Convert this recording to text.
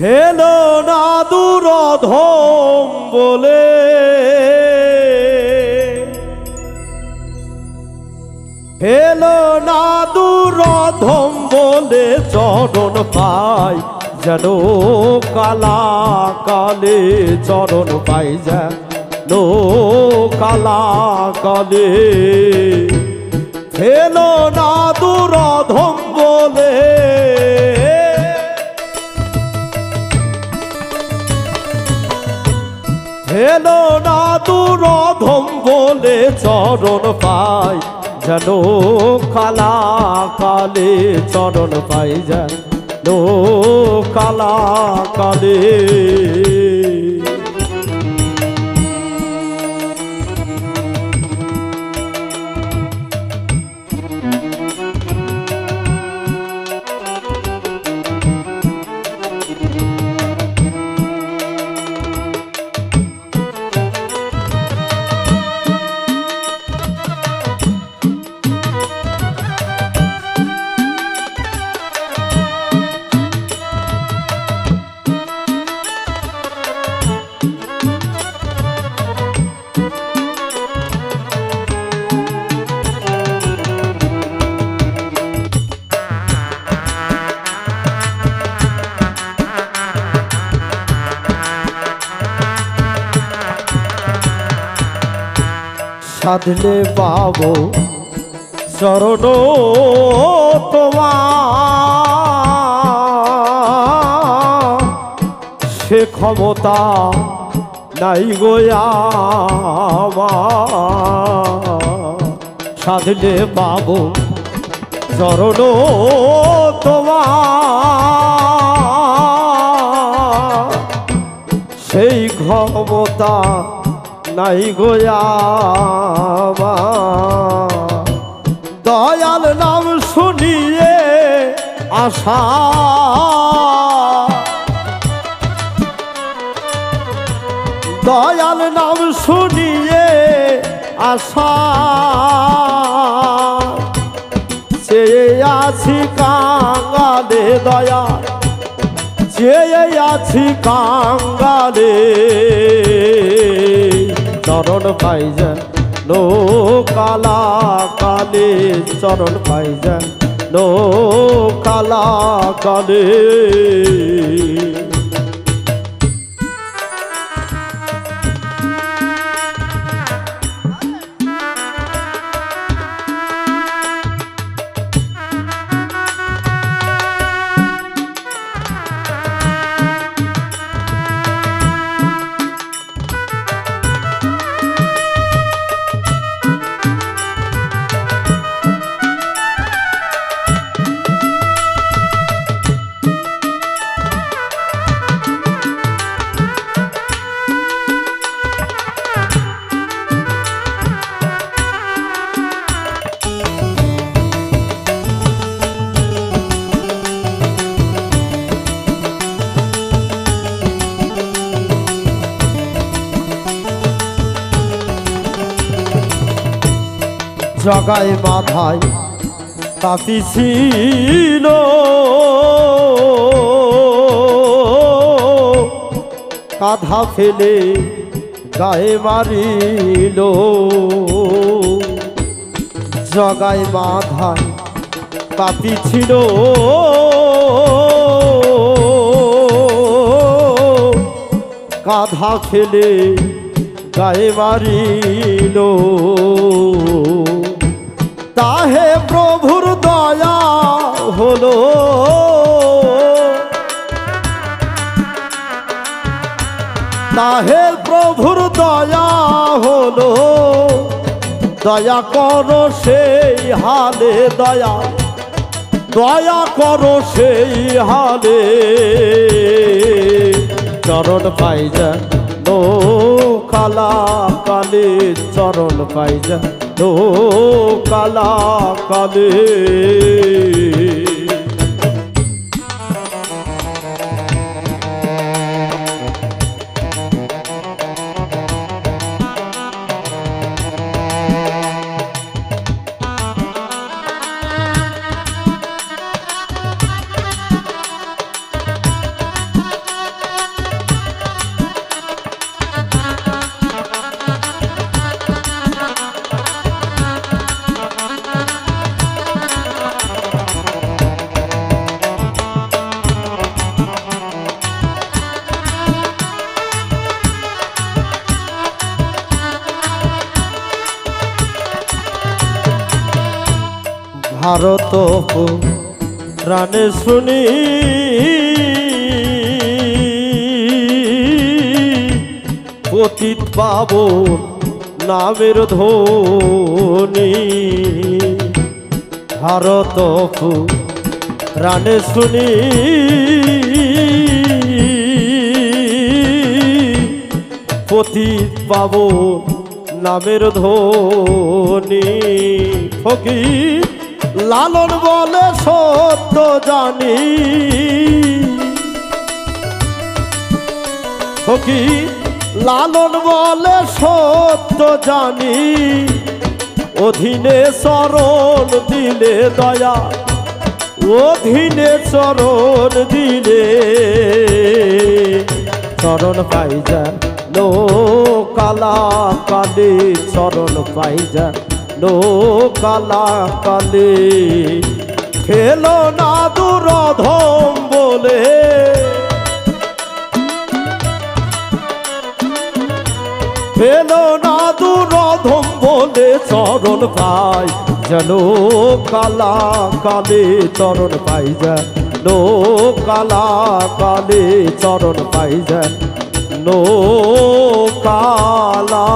Hello না দুরধম বলে। Hello না দুরধম বলে চরণ পাই যেন কালা কালে চরণ পাই যেন কালা কালে বলে চরণ পাই যেন কালা কালে চরণ পাই যেন কালা কালে সাধলে পাবো। চরণ তোমার। সে ক্ষমতা নাই গোয়া সাধলে পাবো। চরণ তোমার। সেই ক্ষমতা নাই গোয়ামা দয়াল নাম শুনিয়ে আশা। দয়াল নাম শুনিয়ে আশা। চেয়ে আছি কাঙ্গালে দয়াল চেয়ে আছি কাঙ্গালে। চরণ পাইজা নো কালা কালে চরণ পাইজা নো কালা কালে। জগায় মাথায় তাতি ছিল। কাঁধা ফেলে গায়ে মারিল। জগায় মাথায় তাতি ছিল। কাঁধা ফেলে গায়ে মারিল। তাহে প্রভুর দয়া হলো। দয়া করো সেই হালে, দয়া। দয়া করো সেই হালে। চরণ পাইজা নো কালা কালে চরণ পাইজা নো কালা কালে। ভারত প্রাণে শুনি। পতিত পাবন নামের ধ্বনি। ভারত প্রাণে শুনি। পতিত পাবন নামের ধ্বনি। ফকির লালন বলে সত্য জানি। ফকির লালন বলে সত্য জানি। অধীনে চরণ দিলে দয়া, অধীনে চরণ দিলে। চরণ পাই যা লো কালা কালে চরণ পাই যা কালা কালে খেলো না দুরধম বলে। পেল না দুরধম বলে চরণ পাই যেন কালা কালে চরণ পাই যায় নো কালা কালে চরণ পাই যায় নো কালা